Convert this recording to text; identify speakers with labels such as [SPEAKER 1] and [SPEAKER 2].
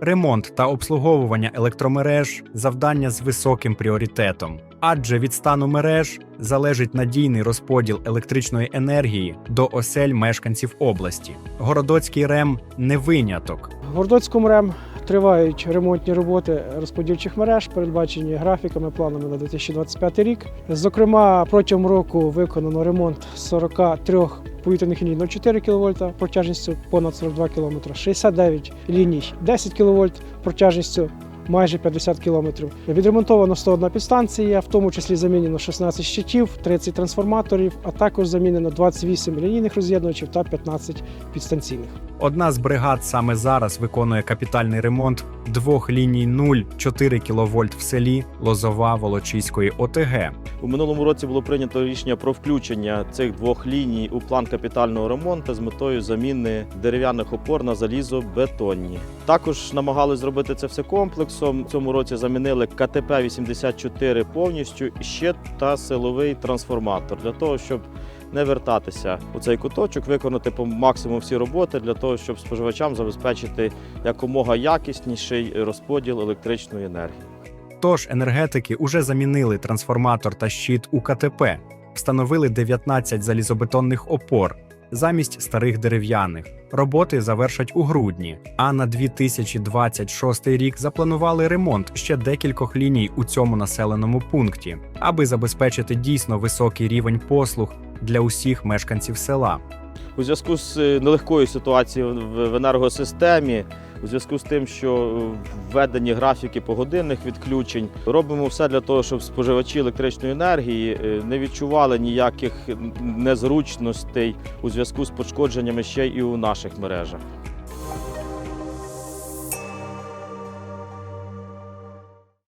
[SPEAKER 1] Ремонт та обслуговування електромереж завдання з високим пріоритетом, адже від стану мереж залежить надійний розподіл електричної енергії до осель мешканців області. Городоцький РЕМ не виняток.
[SPEAKER 2] В Гордоцькому РЕМ тривають ремонтні роботи розподільчих мереж, передбачені графіками, планами на 2025 рік. Зокрема, протягом року виконано ремонт 43 повітряних ліній 0,4 кВт протяжністю понад 42 км, 69 ліній 10 кВт протяжністю майже 50 км. Відремонтовано 101 підстанція, в тому числі замінено 16 щитів, 30 трансформаторів, а також замінено 28 лінійних роз'єднувачів та 15 підстанційних.
[SPEAKER 1] Одна з бригад саме зараз виконує капітальний ремонт двох ліній 0,4 кВт в селі Лозова Волочиської ОТГ.
[SPEAKER 3] У минулому році було прийнято рішення про включення цих двох ліній у план капітального ремонту з метою заміни дерев'яних опор на залізобетонні. Також намагалися зробити це все комплексом. В цьому році замінили КТП 84 повністю ще та силовий трансформатор для того, щоб не вертатися у цей куточок, виконати по максимуму всі роботи для того, щоб споживачам забезпечити якомога якісніший розподіл електричної енергії.
[SPEAKER 1] Тож енергетики уже замінили трансформатор та щит у КТП, встановили 19 залізобетонних опор замість старих дерев'яних. Роботи завершать у грудні. А на 2026 рік запланували ремонт ще декількох ліній у цьому населеному пункті, аби забезпечити дійсно високий рівень послуг для усіх мешканців села.
[SPEAKER 3] У зв'язку з е, нелегкою ситуацією в в енергосистемі, у зв'язку з тим, що введені графіки погодинних відключень, робимо все для того, щоб споживачі електричної енергії е, не відчували ніяких незручностей у зв'язку з пошкодженнями ще і у наших мережах.